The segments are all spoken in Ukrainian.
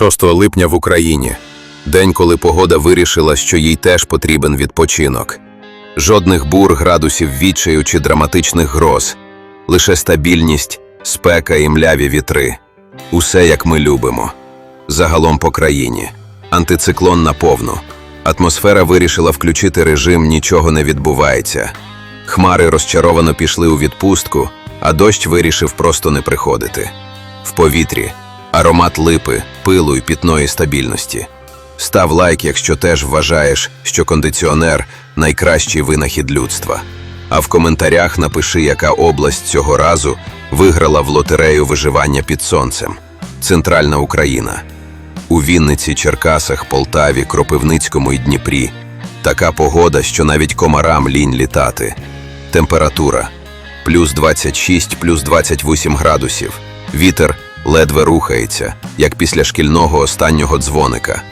6 липня в Україні. День, коли погода вирішила, що їй теж потрібен відпочинок. Жодних бур, градусів відчаю чи драматичних гроз, лише стабільність, спека і мляві вітри. Усе як ми любимо. Загалом по країні. Антициклон наповну. Атмосфера вирішила включити режим нічого не відбувається. Хмари розчаровано пішли у відпустку, а дощ вирішив просто не приходити. В повітрі аромат липи, пилу і пітної стабільності. Став лайк, якщо теж вважаєш, що кондиціонер найкращий винахід людства. А в коментарях напиши, яка область цього разу виграла в лотерею виживання під сонцем. Центральна Україна. У Вінниці, Черкасах, Полтаві, Кропивницькому і Дніпрі. Така погода, що навіть комарам лінь літати. Температура плюс 26, плюс 28 градусів. Вітер ледве рухається, як після шкільного останнього дзвоника.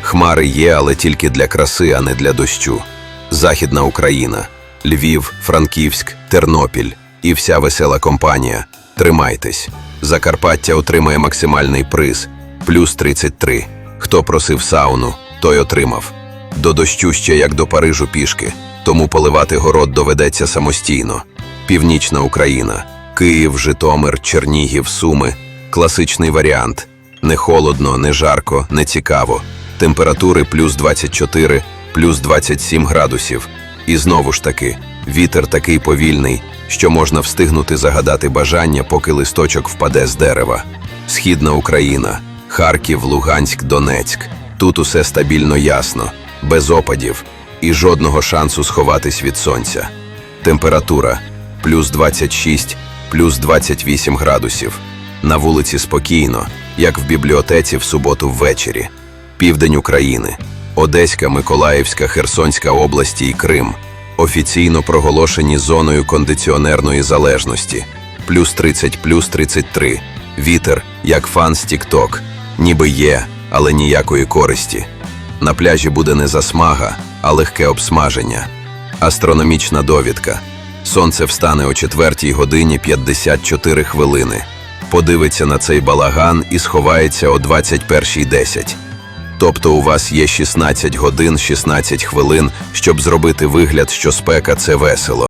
Хмари є, але тільки для краси, а не для дощу. Західна Україна, Львів, Франківськ, Тернопіль і вся весела компанія. Тримайтесь. Закарпаття отримає максимальний приз плюс 33. Хто просив сауну, той отримав. До дощу ще як до Парижу пішки, тому поливати город доведеться самостійно. Північна Україна, Київ, Житомир, Чернігів, Суми класичний варіант. Не холодно, не жарко, не цікаво. Температури плюс 24, плюс 27 градусів. І знову ж таки, вітер такий повільний, що можна встигнути загадати бажання, поки листочок впаде з дерева. Східна Україна, Харків, Луганськ, Донецьк. Тут усе стабільно ясно, без опадів і жодного шансу сховатись від сонця. Температура плюс 26, плюс 28 градусів. На вулиці спокійно, як в бібліотеці в суботу ввечері. Південь України, Одеська, Миколаївська, Херсонська області і Крим офіційно проголошені зоною кондиціонерної залежності. Плюс 30, плюс 33. Вітер, як фан з Тік-Ток. Ніби є, але ніякої користі. На пляжі буде не засмага, а легке обсмаження. Астрономічна довідка. Сонце встане о 4 годині 54 хвилини. Подивиться на цей балаган і сховається о 21.10. Тобто у вас є 16 годин 16 хвилин, щоб зробити вигляд, що спека це весело.